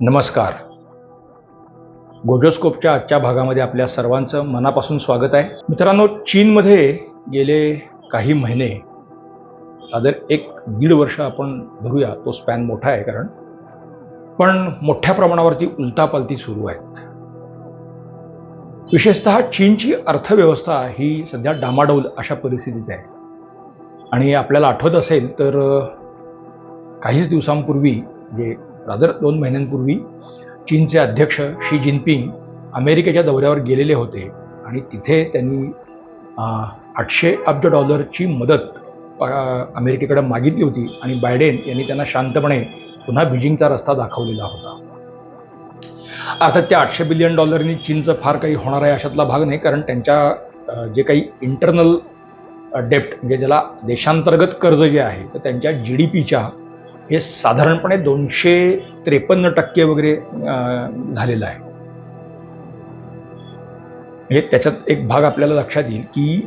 नमस्कार. गोजोस्कोपच्या आजच्या भागामध्ये आपल्या सर्वांचं मनापासून स्वागत आहे. मित्रांनो चीनमध्ये गेले काही महिने साधार एक दीड वर्ष आपण धरूया तो स्पॅन मोठा आहे कारण. पण मोठ्या प्रमाणावरती उलतापालती सुरू आहेत. विशेषतः चीनची अर्थव्यवस्था ही सध्या डामाडौल अशा परिस्थितीत आहे. आणि आपल्याला आठवत असेल तर काहीच दिवसांपूर्वी जे रादर दोन महिन्यांपूर्वी चीनचे अध्यक्ष शी जिनपिंग अमेरिकेच्या दौऱ्यावर गेलेले होते. आणि तिथे त्यांनी आठशे अब्ज डॉलरची मदत अमेरिकेकडे मागितली होती. आणि बायडेन यांनी त्यांना शांतपणे पुन्हा बीजिंगचा रस्ता दाखवलेला होता. अर्थात त्या आठशे बिलियन डॉलरनी चीनचं फार काही होणार आहे अशातला भाग नाही. कारण त्यांच्या जे काही इंटरनल डेप्ट म्हणजे ज्याला देशांतर्गत कर्ज जे आहे तर त्यांच्या जी डी पीच्या हे साधारणपणे दोनशे त्रेपन्न टक्के वगैरे झालेलं आहे. म्हणजे त्याच्यात एक भाग आपल्याला लक्षात येईल की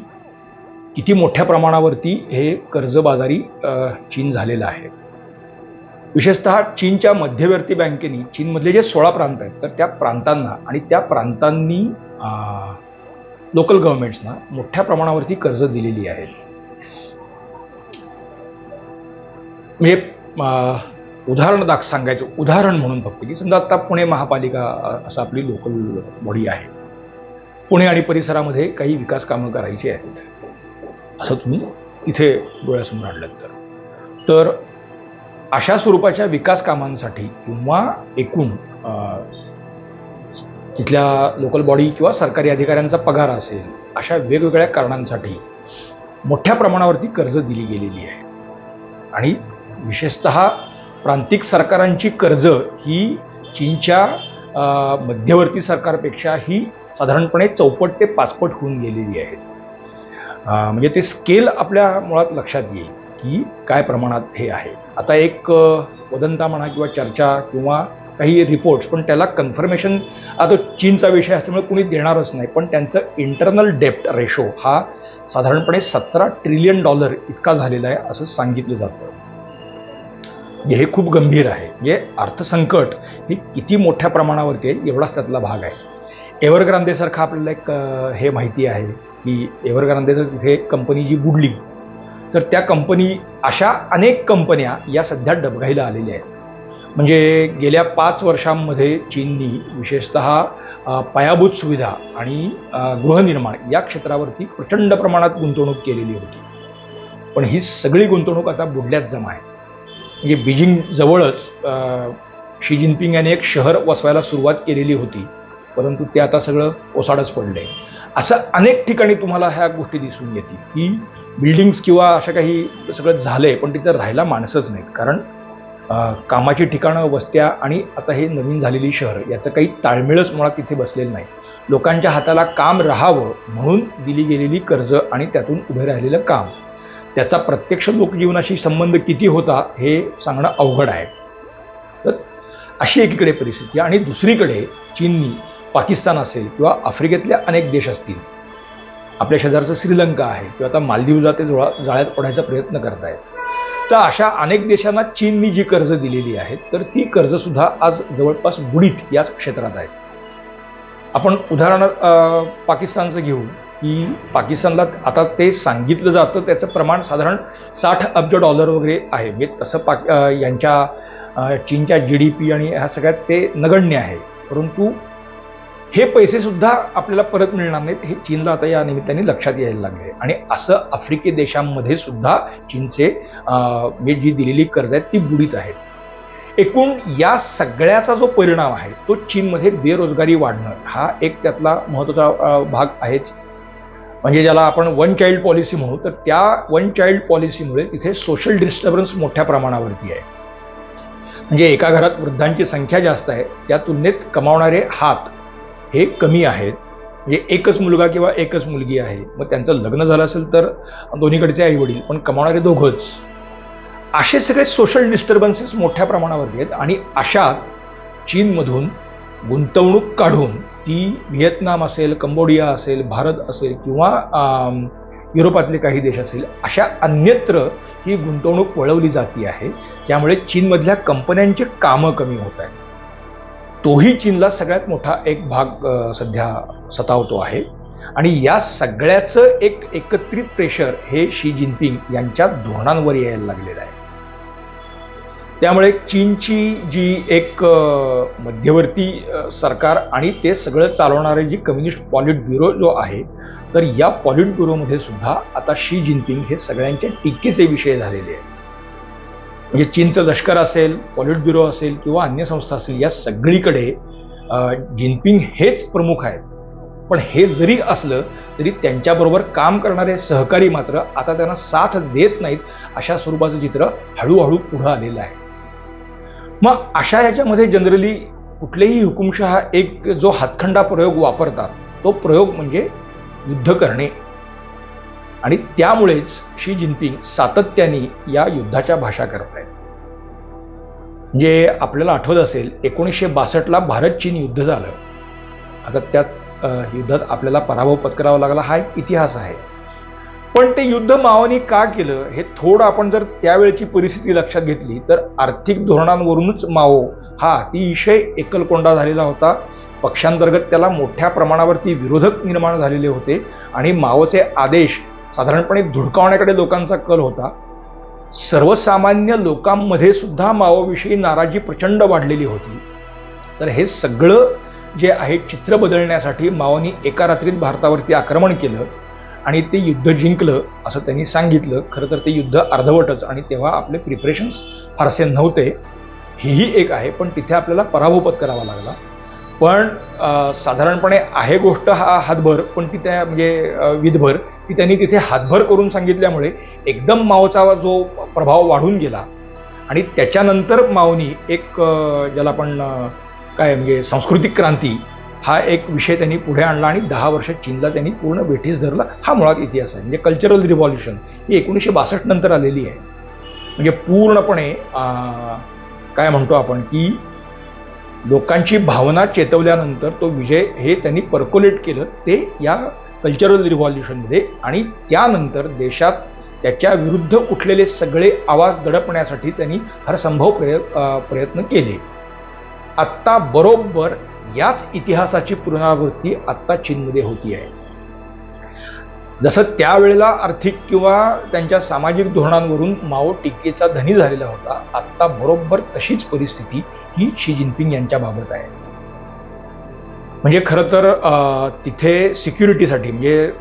किती मोठ्या प्रमाणावरती हे कर्जबाजारी चीन झालेलं आहे. विशेषतः चीनच्या मध्यवर्ती बँकेने चीनमधले जे सोळा प्रांत आहेत तर त्या प्रांतांना आणि त्या प्रांतांनी लोकल गव्हर्नमेंट्सना मोठ्या प्रमाणावरती कर्ज दिलेली आहेत म्हणजे अं, उदाहरण दाख सांगायचं उदाहरण म्हणून फक्त की समजा आता पुणे महापालिका असं आपली लोकल बॉडी आहे. पुणे आणि परिसरामध्ये काही विकास कामं करायची आहेत. असं तुम्ही इथे डोळ्यासमोर आणलं तर. तर अशा स्वरूपाच्या विकास कामांसाठी किंवा एकूण तिथल्या लोकल बॉडी किंवा सरकारी अधिकाऱ्यांचा पगार असेल अशा वेगवेगळ्या कारणांसाठी मोठ्या प्रमाणावरती कर्ज दिली गेलेली आहे. आणि विशेषत प्रांतिक सरकारांची कर्ज ही चीनच्या मध्यवर्ती सरकारपेक्षा ही साधारणपणे चौपट ते पाचपट होऊन गेलेली आहेत म्हणजे ते स्केल आपल्या मुळात लक्षात येईल की काय प्रमाणात हे आहे. आता एक वदंता म्हणा किंवा चर्चा किंवा काही रिपोर्ट्स पण त्याला कन्फर्मेशन आता चीनचा विषय असल्यामुळे कुणी देणारच नाही पण त्यांचं इंटरनल डेप्ट रेशो हा साधारणपणे सतरा ट्रिलियन डॉलर इतका झालेला आहे असं सांगितलं जातं. हे खूप गंभीर आहे. म्हणजे अर्थसंकट ही किती मोठ्या प्रमाणावरती आहे एवढाच त्यातला भाग आहे. एव्हरग्रांदेसारखा आपल्याला एक हे माहिती आहे की एव्हरग्रांदेचं तिथे कंपनी जी बुडली तर त्या कंपनी अशा अनेक कंपन्या या सध्या डबघाईला आलेल्या आहेत. म्हणजे गेल्या पाच वर्षांमध्ये चीननी विशेषतः पायाभूत सुविधा आणि गृहनिर्माण या क्षेत्रावरती प्रचंड प्रमाणात गुंतवणूक केलेली होती. पण ही सगळी गुंतवणूक आता बुडल्यात जमा आहे. म्हणजे बीजिंग जवळच शी जिनपिंग यांनी एक शहर वसवायला सुरुवात केलेली होती. परंतु ते आता सगळं ओसाडच पडलंय. असं अनेक ठिकाणी तुम्हाला ह्या गोष्टी दिसून येतील की बिल्डिंग्स किंवा अशा काही सगळं झालं आहे पण तिथं राहायला माणसंच नाहीत. कारण कामाची ठिकाणं वस्त्या आणि आता हे नवीन झालेली शहर याचं काही ताळमेळच मुळात तिथे बसलेलं नाही. लोकांच्या हाताला काम राहावं म्हणून दिली गेलेली कर्ज आणि त्यातून उभे राहिलेलं काम. त्याचा प्रत्यक्ष लोकजीवनाशी संबंध किती होता हे सांगणं अवघड आहे. तर अशी एकीकडे परिस्थिती आणि दुसरीकडे चीननी पाकिस्तान असेल किंवा आफ्रिकेतल्या अनेक देश असतील आपल्या शेजारचं श्रीलंका आहे किंवा आता मालदीवला ते जोळा जाळ्यात पडायचा प्रयत्न करतायत. तर अशा अनेक देशांना चीननी जी कर्ज दिलेली आहेत तर ती कर्जसुद्धा आज जवळपास बुडीत याच क्षेत्रात आहेत. आपण उदाहरण पाकिस्तानचं घेऊ. की पाकिस्तानला आता ते सांगितलं जातं त्याचं प्रमाण साधारण साठ अब्ज डॉलर वगैरे आहे. म्हणजे तसं पाक यांच्या चीनच्या जी डी पी आणि ह्या सगळ्यात ते नगण्य आहे. परंतु हे पैसेसुद्धा आपल्याला परत मिळणार नाहीत हे चीनला आता या निमित्ताने लक्षात यायला लागले. आणि असं आफ्रिकी देशांमध्ये सुद्धा चीनचे अं, म्हणजे जी दिलेली कर्ज आहेत ती बुडीत आहेत. एकूण या सगळ्याचा जो परिणाम आहे तो चीनमध्ये बेरोजगारी वाढणं हा एक त्यातला महत्त्वाचा भाग आहेच. म्हणजे ज्याला आपण वन चाइल्ड पॉलिसी म्हणू तर त्या वन चाइल्ड पॉलिसीमुळे तिथे सोशल डिस्टर्बन्स मोठ्या प्रमाणावरती आहे. म्हणजे एका घरात वृद्धांची संख्या जास्त आहे त्या तुलनेत कमावणारे हात हे कमी आहेत. म्हणजे एकच मुलगा किंवा एकच मुलगी आहे मग त्यांचं लग्न झालं असेल तर दोन्हीकडचे आई वडील पण कमावणारे दोघंच. असे सगळे सोशल डिस्टर्बन्सेस मोठ्या प्रमाणावरती आहेत आणि अशात चीनमधून गुंतवणूक काढून ती व्हिएतनाम असेल कंबोडिया असेल भारत असेल किंवा युरोपातले काही देश असेल अशा अन्यत्र ही गुंतवणूक वळवली जाती आहे. त्यामुळे चीनमधल्या कंपन्यांची कामं कमी होत आहेत. तोही चीनला सगळ्यात मोठा एक भाग सध्या सतावतो आहे. आणि या सगळ्याचं एक एकत्रित प्रेशर हे शी जिनपिंग यांच्या धोरणांवर यायला लागलेलं आहे. त्यामुळे चीनची जी एक मध्यवर्ती सरकार आणि ते सगळं चालवणारे जी कम्युनिस्ट पॉलिट ब्युरो जो आहे तर या पॉलिट ब्युरोमध्ये सुद्धा आता शी जिनपिंग हे सगळ्यांच्या टीकेचे विषय झालेले आहेत. म्हणजे चीनचं लष्कर असेल पॉलिट ब्युरो असेल किंवा अन्य संस्था असेल या सगळीकडे जिनपिंग हेच प्रमुख आहेत. पण हे जरी असलं तरी त्यांच्याबरोबर काम करणारे सहकारी मात्र आता त्यांना साथ देत नाहीत अशा स्वरूपाचं चित्र हळूहळू पुढं आलेलं आहे. मग अशा ह्याच्यामध्ये जनरली कुठलेही हुकुमशहा एक जो हातखंडा प्रयोग वापरतात तो प्रयोग म्हणजे युद्ध करणे. आणि त्यामुळेच शी जिनपिंग सातत्याने या युद्धाच्या भाषा करत आहेत. म्हणजे आपल्याला आठवत असेल एकोणीसशे बासष्टला भारत चीन युद्ध झालं. आता त्यात युद्धात आपल्याला पराभव पत्करावा लागला हा एक इतिहास आहे. पण ते युद्ध मावानी का केलं हे थोडं आपण जर त्यावेळची परिस्थिती लक्षात घेतली तर आर्थिक धोरणांवरूनच माओ हा अतिशय एकलकोंडा झालेला होता. पक्षांतर्गत त्याला मोठ्या प्रमाणावरती विरोधक निर्माण झालेले होते आणि माओचे आदेश साधारणपणे धुडकावण्याकडे लोकांचा कल होता. सर्वसामान्य लोकांमध्ये सुद्धा माओविषयी नाराजी प्रचंड वाढलेली होती. तर हे सगळं जे आहे चित्र बदलण्यासाठी माओनी एका रात्रीत भारतावरती आक्रमण केलं. आणि ते युद्ध जिंकलं असं त्यांनी सांगितलं. खरं तर ते युद्ध अर्धवटच आणि तेव्हा आपले प्रिपरेशन्स फारसे नव्हते. हीही एक आहे पण तिथे आपल्याला पराभव पत्करावा लागला. पण साधारणपणे आहे गोष्ट हा हातभर पण ती त्या म्हणजे विधभर ती त्यांनी तिथे हातभर करून सांगितल्यामुळे एकदम माओचा जो प्रभाव वाढून गेला. आणि त्याच्यानंतर माओनी एक ज्याला आपण काय म्हणजे सांस्कृतिक क्रांती हा एक विषय त्यांनी पुढे आणला आणि दहा वर्ष चीनला त्यांनी पूर्ण वेठीस धरला. हा मुळात इतिहास आहे. म्हणजे कल्चरल रिव्हॉल्युशन ही एकोणीसशे बासष्ट नंतर आलेली आहे. म्हणजे पूर्णपणे काय म्हणतो आपण की लोकांची भावना चेतवल्यानंतर तो विजय हे त्यांनी पर्कोलेट केलं ते या कल्चरल रिव्हॉल्युशनमध्ये आणि त्यानंतर देशात त्याच्या विरुद्ध उठलेले सगळे आवाज दडपण्यासाठी त्यांनी हरसंभव प्रय प्रयत्न केले. आत्ता बरोबर याच इतिहासाची पुनरावृत्ती आत्ता चीनमध्ये होती आहे. जसं त्यावेळेला आर्थिक किंवा त्यांच्या सामाजिक धोरणांवरून माओ टीकेचा धनी झालेला होता आत्ता बरोबर तशीच परिस्थिती ही शी जिनपिंग यांच्या बाबत आहे. म्हणजे खरं तर अं, तिथे सिक्युरिटीसाठी म्हणजे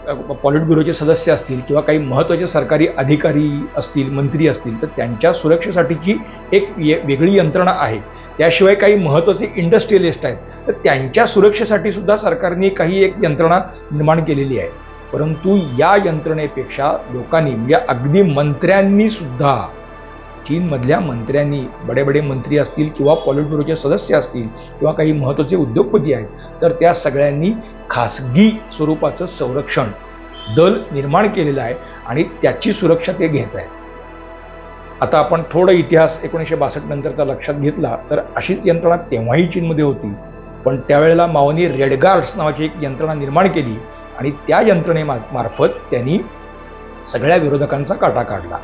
पॉलिट ब्युरोचे सदस्य असतील किंवा काही महत्त्वाचे सरकारी अधिकारी असतील मंत्री असतील तर त्यांच्या सुरक्षेसाठीची एक वेगळी यंत्रणा आहे. त्याशिवाय काही महत्त्वाचे इंडस्ट्रियलिस्ट आहेत. तर त्यांच्या सुरक्षेसाठी सुद्धा सरकारने काही एक यंत्रणा निर्माण केलेली आहे. परंतु या यंत्रणेपेक्षा लोकांनी म्हणजे अगदी मंत्र्यांनी सुद्धा चीनमधल्या मंत्र्यांनी बडे बडे मंत्री असतील किंवा पॉलिटब्युरोचे सदस्य असतील किंवा काही महत्त्वाचे उद्योगपती आहेत तर त्या सगळ्यांनी खासगी स्वरूपाचं संरक्षण दल निर्माण केलेलं आहे आणि त्याची सुरक्षा ते घेत आहेत. आता आपण थोडं इतिहास एकोणीसशे बासष्ट नंतरचा लक्षात घेतला तर अशीच यंत्रणा तेव्हाही चीनमध्ये होती. पण त्यावेळेला माओनी रेडगार्ड्स नावाची एक यंत्रणा निर्माण केली आणि त्या यंत्रणेमार्फत त्यांनी सगळ्या विरोधकांचा काटा काढला.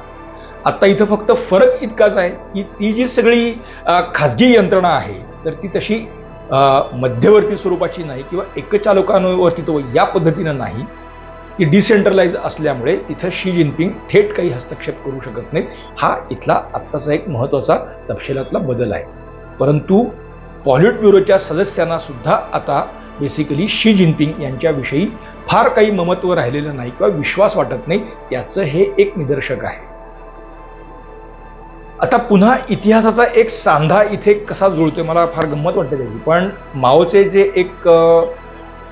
आत्ता इथं फक्त फरक इतकाच आहे की ती जी सगळी खाजगी यंत्रणा आहे तर ती तशी मध्यवर्ती स्वरूपाची नाही किंवा एकचालकांवरती या पद्धतीनं नाही. की डिसेंट्रलाइज असल्यामुळे इथं शी जिनपिंग थेट काही हस्तक्षेप करू शकत नाहीत हा इथला आत्ताचा एक महत्त्वाचा तपशिलातला बदल आहे. परंतु पॉलिट ब्युरोच्या सदस्यांना सुद्धा आता बेसिकली शी जिनपिंग यांच्याविषयी फार काही ममत्व राहिलेलं नाही किंवा विश्वास वाटत नाही त्याचं हे एक निदर्शक आहे. आता पुन्हा इतिहासाचा एक सांधा इथे कसा जुळतोय मला फार गंमत वाटते त्याची. पण माओचे जे एक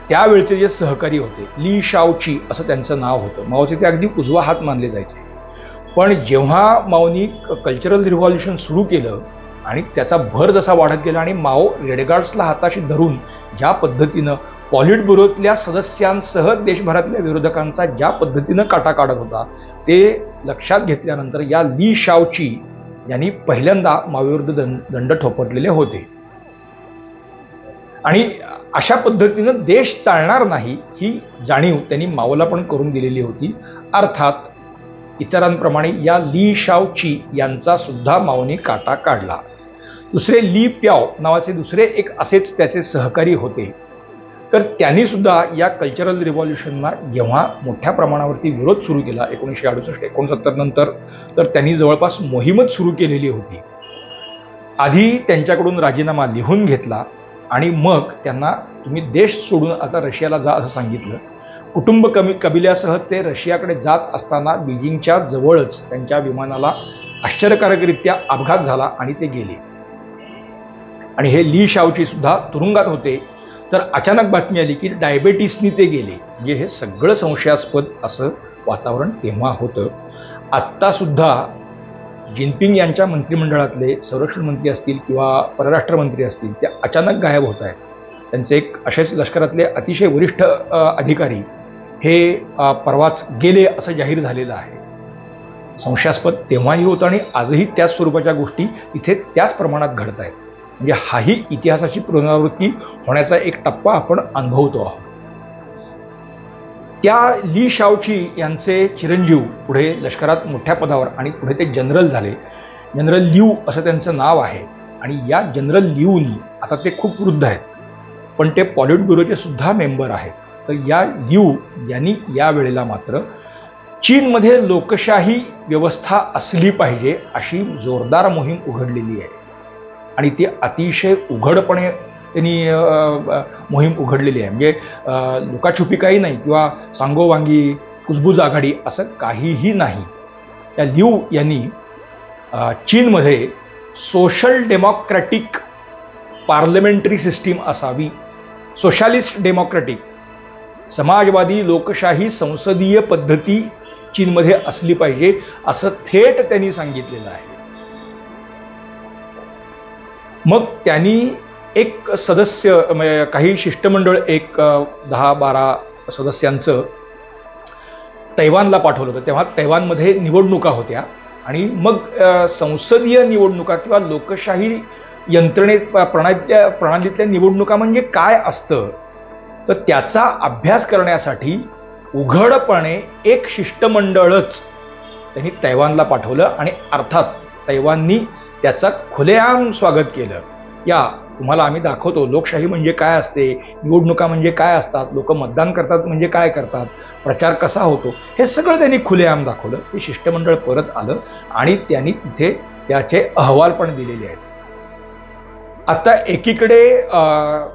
त्यावेळचे जे सहकारी होते ली शाओची असं त्यांचं नाव होतं. माओचे ते अगदी उजवा हात मानले जायचे. पण जेव्हा माओनी कल्चरल रिव्हॉल्युशन सुरू केलं आणि त्याचा भर जसा वाढत गेला आणि माओ रेडगार्ड्सला हाताशी धरून ज्या पद्धतीनं पॉलिट ब्युरोतल्या सदस्यांसह देशभरातल्या विरोधकांचा ज्या पद्धतीनं काटा काढत होता ते लक्षात घेतल्यानंतर या ली शावची यांनी पहिल्यांदा माओविरुद्ध दं दंड ठोपटलेले होते. आणि अशा पद्धतीनं देश चालणार नाही ही जाणीव त्यांनी मावला पण करून दिलेली होती. अर्थात इतरांप्रमाणे या ली शावची यांचा सुद्धा माऊने काटा काढला. दुसरे ली प्याव नावाचे दुसरे एक असेच त्याचे सहकारी होते. तर त्यांनी सुद्धा या कल्चरल रिव्हॉल्युशनला जेव्हा मोठ्या प्रमाणावरती विरोध सुरू केला एकोणीसशे अडुसष्ट एकोणसत्तर नंतर तर त्यांनी जवळपास मोहीमच सुरू केलेली होती. आधी त्यांच्याकडून राजीनामा लिहून घेतला आणि मग त्यांना तुम्ही देश सोडून आता रशियाला जा असं सांगितलं. कुटुंब कमी कबिल्यासह ते रशियाकडे जात असताना बीजिंगच्या जवळच त्यांच्या विमानाला आश्चर्यकारकरित्या अपघात झाला आणि ते गेले. आणि हे ली शावची सुद्धा तुरुंगात होते तर अचानक बातमी आली की डायबेटीसनी ते गेले. म्हणजे हे सगळं संशयास्पद असं वातावरण तेव्हा होतं. आत्तासुद्धा जिनपिंग यांच्या मंत्रिमंडळातले संरक्षण मंत्री असतील किंवा परराष्ट्र मंत्री असतील ते अचानक गायब होत आहेत. त्यांचे एक असेच लष्करातले अतिशय वरिष्ठ अधिकारी हे परवाच गेले असं जाहीर झालेलं आहे. संशयास्पद तेव्हाही होतं आणि आजही त्याच स्वरूपाच्या गोष्टी इथे त्याच प्रमाणात घडत आहेत. म्हणजे हाही इतिहासाची पुनरावृत्ती होण्याचा एक टप्पा आपण अनुभवतो आहोत. त्या ली शावची यांचे चिरंजीव पुढे लष्करात मोठ्या पदावर आणि पुढे ते जनरल झाले. जनरल लिव असं त्यांचं नाव आहे. आणि या जनरल लिवनी आता ते खूप वृद्ध आहेत. पण ते पॉलिट ब्युरोचे सुद्धा मेंबर आहेत. तर या लिव यांनी या वेळेला मात्र चीनमध्ये लोकशाही व्यवस्था असली पाहिजे अशी जोरदार मोहीम उघडलेली आहे. आणि ती अतिशय उघडपणे त्यांनी मोहीम उघडलेली आहे. म्हणजे लुकाछुपी काही नाही किंवा सांगोवांगी कुजबूज आघाडी असं काहीही नाही. त्या लिव यांनी चीनमध्ये सोशल डेमोक्रॅटिक पार्लमेंटरी सिस्टीम असावी सोशालिस्ट डेमोक्रॅटिक समाजवादी लोकशाही संसदीय पद्धती चीनमध्ये असली पाहिजे असं थेट त्यांनी सांगितलेलं आहे. मग त्यांनी एक सदस्य म्हणजे काही शिष्टमंडळ एक दहा बारा सदस्यांचं तैवानला पाठवलं होतं. तेव्हा तैवानमध्ये निवडणुका होत्या आणि मग संसदीय निवडणुका किंवा लोकशाही यंत्रणेत प्रणा प्रणालीतल्या निवडणुका म्हणजे काय असतं? तर त्याचा अभ्यास करण्यासाठी उघडपणे एक शिष्टमंडळच त्यांनी तैवानला पाठवलं आणि अर्थात तैवाननी त्याचा खुलेआम स्वागत केलं. या तुम्हाला आम्ही दाखवतो लोकशाही म्हणजे काय असते निवडणुका म्हणजे काय असतात लोक मतदान करतात म्हणजे काय करतात प्रचार कसा होतो हे सगळं त्यांनी खुलेआम दाखवलं ते शिष्टमंडळ परत आलं आणि त्यांनी तिथे त्याचे अहवाल पण दिलेले आहेत. आता एकीकडे अं,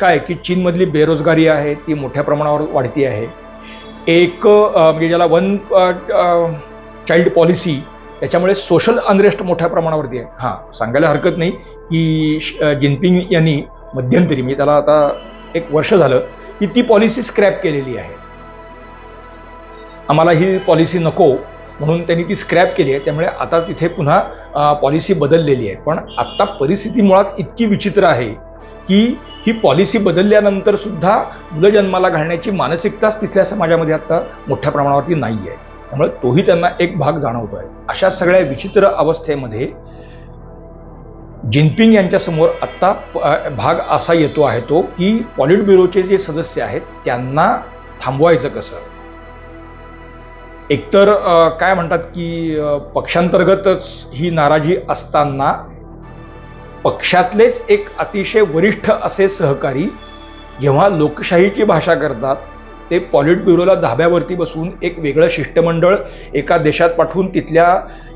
काय की चीनमधली बेरोजगारी आहे ती मोठ्या प्रमाणावर वाढती आहे. एक म्हणजे ज्याला वन चाइल्ड पॉलिसी त्याच्यामुळे सोशल अनरेस्ट मोठ्या प्रमाणावरती आहे. हां सांगायला हरकत नाही. की जिनपिंग यांनी मध्यंतरी म्हणजे त्याला आता एक वर्ष झालं की ती पॉलिसी स्क्रॅप केलेली आहे. आम्हाला ही पॉलिसी नको म्हणून त्यांनी ती स्क्रॅप केली आहे. त्यामुळे आता तिथे पुन्हा पॉलिसी बदललेली आहे. पण आत्ता परिस्थिती मुळात इतकी विचित्र आहे की ही पॉलिसी बदलल्यानंतर सुद्धा मुलं जन्माला घालण्याची मानसिकताच तिथल्या समाजामध्ये आता मोठ्या प्रमाणावरती नाही आहे त्यामुळे तोही त्यांना एक भाग जाणवतो आहे अशा सगळ्या विचित्र अवस्थेमध्ये जिनपिंग यांच्यासमोर आत्ता भाग असा येतो आहे तो की पॉलिट ब्युरोचे जे सदस्य आहेत त्यांना थांबवायचं कसं? एकतर काय म्हणतात की पक्षांतर्गतच ही नाराजी असताना पक्षातलेच एक अतिशय वरिष्ठ असे सहकारी जेव्हा लोकशाहीची भाषा करतात ते पॉलिट ब्युरोला धाब्यावरती बसून एक वेगळं शिष्टमंडळ एका देशात पाठवून तिथल्या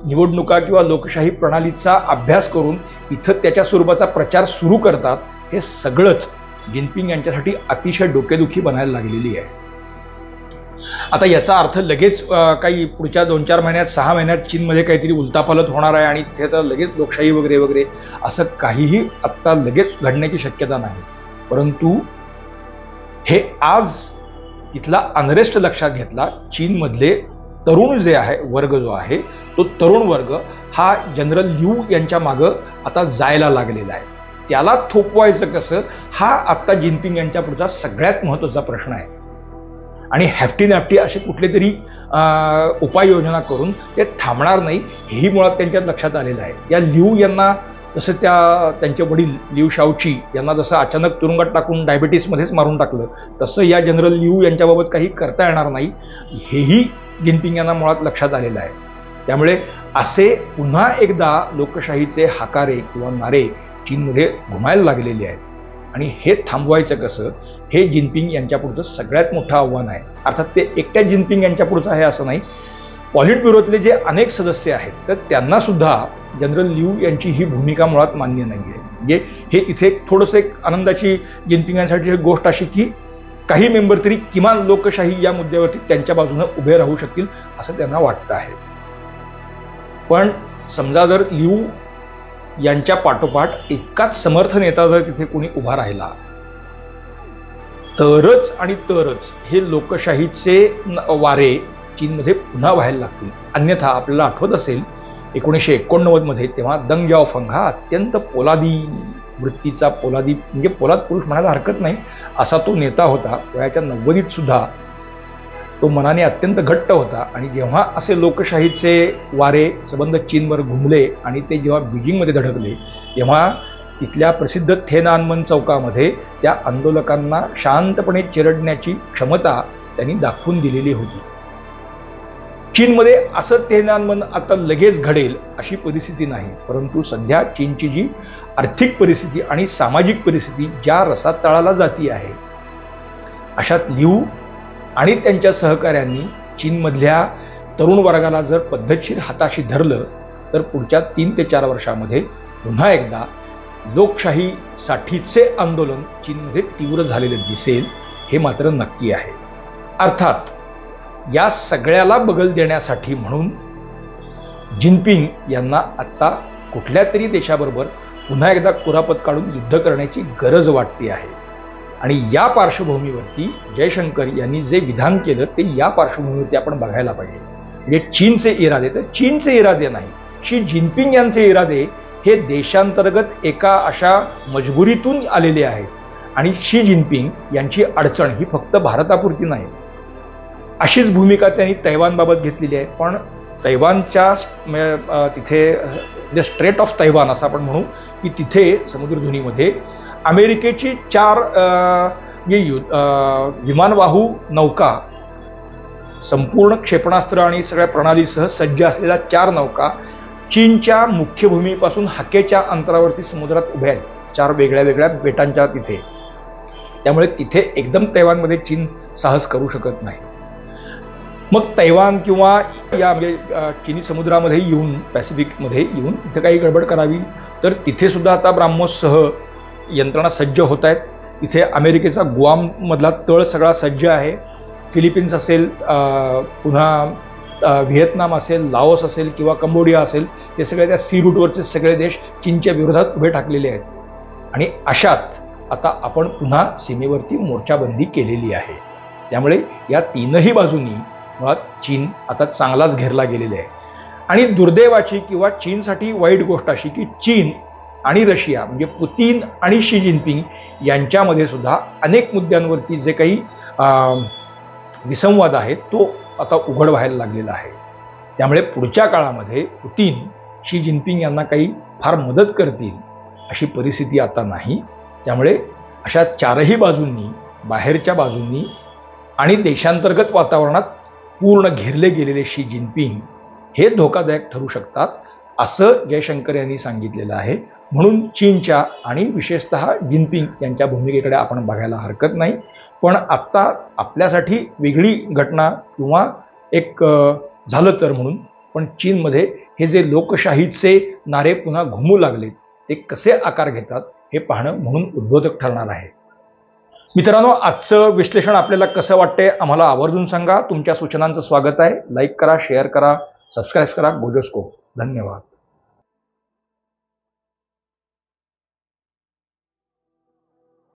निवडणुका किंवा लोकशाही प्रणालीचा अभ्यास करून इथं त्याच्या स्वरूपाचा प्रचार सुरू करतात हे सगळंच जिनपिंग यांच्यासाठी अतिशय डोकेदुखी बनायला लागलेली आहे. आता याचा अर्थ लगेच काही पुढच्या दोन चार महिन्यात सहा महिन्यात चीनमध्ये काहीतरी उलतापालत होणार आहे आणि तिथे तर लगेच लोकशाही वगैरे वगैरे असं काहीही आत्ता लगेच घडण्याची शक्यता नाही. परंतु हे आज इथला अनरेस्ट लक्षात घेतला चीनमधले तरुण जे आहे वर्ग जो आहे तो तरुण वर्ग हा जनरल ल्यू यांच्या मागं आता जायला लागलेला आहे. त्याला थोपवायचं कसं हा आत्ता जिनपिंग यांच्या पुढचा सगळ्यात महत्त्वाचा प्रश्न आहे. आणि हॅफ्टी नॅफ्टी असे कुठले तरी उपाययोजना करून ते थांबणार नाही हेही मुळात त्यांच्यात लक्षात आलेलं आहे. या लिऊ यांना तसं त्या त्यांचे वडील लिव शावची यांना जसं अचानक तुरुंगात टाकून डायबिटीसमध्येच मारून टाकलं तसं या जनरल लिव यांच्याबाबत काही करता येणार नाही. हेही जिनपिंग यांना मुळात लक्षात आलेलं आहे. त्यामुळे असे पुन्हा एकदा लोकशाहीचे हाकारे किंवा नारे चीनमध्ये घुमायला लागलेले आहेत. आणि हे थांबवायचं कसं हे जिनपिंग यांच्यापुढचं सगळ्यात मोठं आव्हान आहे. अर्थात ते एकट्या जिनपिंग यांच्यापुढचं आहे असं नाही पॉलिट ब्युरोतले जे अनेक सदस्य आहेत तर त्यांना सुद्धा जनरल लिऊ यांची ही भूमिका मुळात मान्य नाही आहे म्हणजे हे तिथे एक थोडंसं एक आनंदाची जिंपिंगांसाठी एक गोष्ट अशी की काही मेंबर तरी किमान लोकशाही या मुद्द्यावरती त्यांच्या बाजूने उभे राहू शकतील असं त्यांना वाटतं आहे. पण समजा जर लिऊ यांच्या पाठोपाठ इतकाच समर्थ नेता जर तिथे कोणी उभा राहिला तरच आणि तरच हे लोकशाहीचे वारे चीनमध्ये पुन्हा व्हायला लागतील. अन्यथा आपल्याला आठवत असेल एकोणीसशे एकोणनव्वदमध्ये तेव्हा दंग जाओफंग हा अत्यंत पोलादी वृत्तीचा पोलादी म्हणजे पोलाद पुरुष म्हणायला हरकत नाही असा तो नेता होता. वयाच्या नव्वदीत सुद्धा तो मनाने अत्यंत घट्ट होता आणि जेव्हा असे लोकशाहीचे वारे संबंध चीनवर घुमले आणि ते जेव्हा बीजिंगमध्ये धडकले तेव्हा तिथल्या प्रसिद्ध थेनानमन चौकामध्ये त्या आंदोलकांना शांतपणे चिरडण्याची क्षमता त्यांनी दाखवून दिलेली होती. चीनमध्ये असं तेनानमन आता लगेच घडेल अशी परिस्थिती नाही. परंतु सध्या चीनची जी आर्थिक परिस्थिती आणि सामाजिक परिस्थिती ज्या रसातळाला जाती आहे अशात लिहू आणि त्यांच्या सहकाऱ्यांनी चीनमधल्या तरुण वर्गाला जर पद्धतशीर हाताशी धरलं तर पुढच्या तीन ते चार वर्षामध्ये पुन्हा एकदा लोकशाहीसाठीचे आंदोलन चीनमध्ये तीव्र झालेले दिसेल हे मात्र नक्की आहे. अर्थात या सगळ्याला बगल देण्यासाठी म्हणून जिनपिंग यांना आत्ता कुठल्या तरी देशाबरोबर पुन्हा एकदा कुरापत काढून युद्ध करण्याची गरज वाटते आहे. आणि या पार्श्वभूमीवरती जयशंकर यांनी जे विधान केलं ते या पार्श्वभूमीवरती आपण बघायला पाहिजे. म्हणजे चीनचे इरादे तर चीनचे इरादे नाही शी जिनपिंग यांचे इरादे हे देशांतर्गत एका अशा मजबुरीतून आलेले आहेत. आणि शी जिनपिंग यांची अडचण ही फक्त भारतापुरती नाही. अशीच भूमिका त्यांनी तैवानबाबत घेतलेली आहे. पण तैवानच्या तिथे म्हणजे स्ट्रेट ऑफ तैवान असं आपण म्हणू की तिथे समुद्रधुनीमध्ये अमेरिकेची चार जे म्हणजे यु विमानवाहू नौका संपूर्ण क्षेपणास्त्र आणि सगळ्या प्रणालीसह सज्ज असलेल्या चार नौका चीनच्या मुख्य भूमीपासून हाकेच्या अंतरावरती समुद्रात उभ्या आहेत. चार वेगळ्या वेगळ्या बेटांच्या तिथे. त्यामुळे तिथे एकदम तैवानमध्ये चीन साहस करू शकत नाही. मग तैवान किंवा या म्हणजे चिनी समुद्रामध्ये येऊन पॅसिफिकमध्ये येऊन इथं काही गडबड करावी. तर तिथेसुद्धा आता ब्राह्मोससह यंत्रणा सज्ज होत आहेत. इथे अमेरिकेचा गुआममधला तळ सगळा सज्ज आहे. फिलिपिन्स असेल पुन्हा व्हिएतनाम असेल लाओस असेल किंवा कंबोडिया असेल हे सगळे त्या सी रूटवरचे सगळे देश चीनच्या विरोधात उभे ठाकलेले आहेत. आणि अशात आता आपण पुन्हा सीमेवरती मोर्चाबंदी केलेली आहे. त्यामुळे या तीनही बाजूंनी मुळात चीन आता चांगलाच घेरला गेलेला आहे. आणि दुर्दैवाची किंवा चीनसाठी वाईट गोष्ट अशी की चीन आणि रशिया म्हणजे पुतीन आणि शी जिनपिंग यांच्यामध्ये सुद्धा अनेक मुद्द्यांवरती जे काही विसंवाद आहे तो आता उघड व्हायला लागलेला आहे. त्यामुळे पुढच्या काळामध्ये पुतीन शी जिनपिंग यांना काही फार मदत करतील अशी परिस्थिती आता नाही. त्यामुळे अशा चारही बाजूंनी बाहेरच्या बाजूंनी आणि देशांतर्गत वातावरणात पूर्ण घेरले गेलेले शी जिनपिंग हे धोकादायक ठरू शकतात असं जयशंकर यांनी सांगितलेलं आहे. म्हणून चीनच्या आणि विशेषतः जिनपिंग यांच्या भूमिकेकडे आपण बघायला हरकत नाही. पण आत्ता आपल्यासाठी वेगळी घटना किंवा एक झालं तर म्हणून. पण चीनमध्ये हे जे लोकशाहीचे नारे पुन्हा घुमू लागले ते कसे आकार घेतात हे पाहणं म्हणून उद्बोधक ठरणार आहे. मित्रांनो आजचं विश्लेषण आपल्याला कसं वाटतंय आम्हाला आवर्जून सांगा. तुमच्या सूचनांचं स्वागत आहे. लाईक करा शेअर करा सबस्क्राईब करा. गोजोस्को धन्यवाद.